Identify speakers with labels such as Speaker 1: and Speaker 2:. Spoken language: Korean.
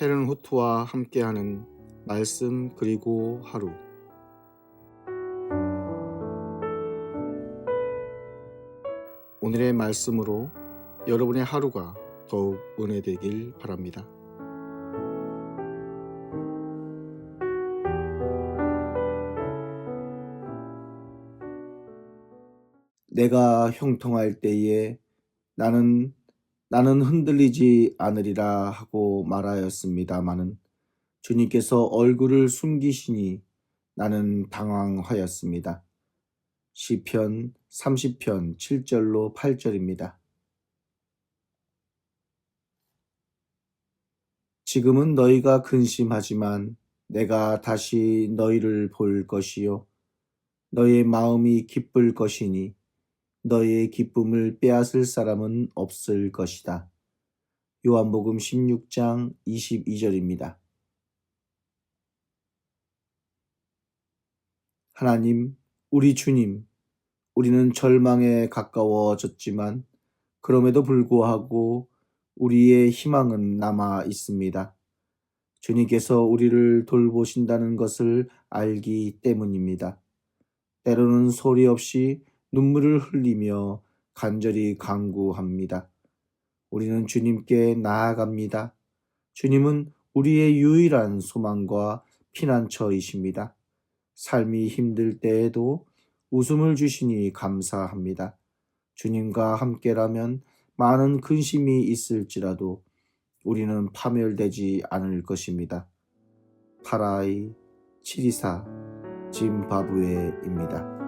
Speaker 1: 헤른 후트와 함께하는 말씀 그리고 하루 오늘의 말씀으로 여러분의 하루가 더욱 은혜되길 바랍니다. 내가 형통할 때에 나는 나는 흔들리지 않으리라 하고 말하였습니다마는 주님께서 얼굴을 숨기시니 나는 당황하였습니다. 시편 30편 7절로 8절입니다. 지금은 너희가 근심하지만 내가 다시 너희를 볼 것이요 너희의 마음이 기쁠 것이니 너희의 기쁨을 빼앗을 사람은 없을 것이다. 요한복음 16장 22절입니다. 하나님, 우리 주님, 우리는 절망에 가까워졌지만 그럼에도 불구하고 우리의 희망은 남아 있습니다. 주님께서 우리를 돌보신다는 것을 알기 때문입니다. 때로는 소리 없이 눈물을 흘리며 간절히 간구합니다. 우리는 주님께 나아갑니다. 주님은 우리의 유일한 소망과 피난처이십니다. 삶이 힘들 때에도 웃음을 주시니 감사합니다. 주님과 함께라면 많은 근심이 있을지라도 우리는 파멸되지 않을 것입니다. 파라이 724 짐바브웨입니다.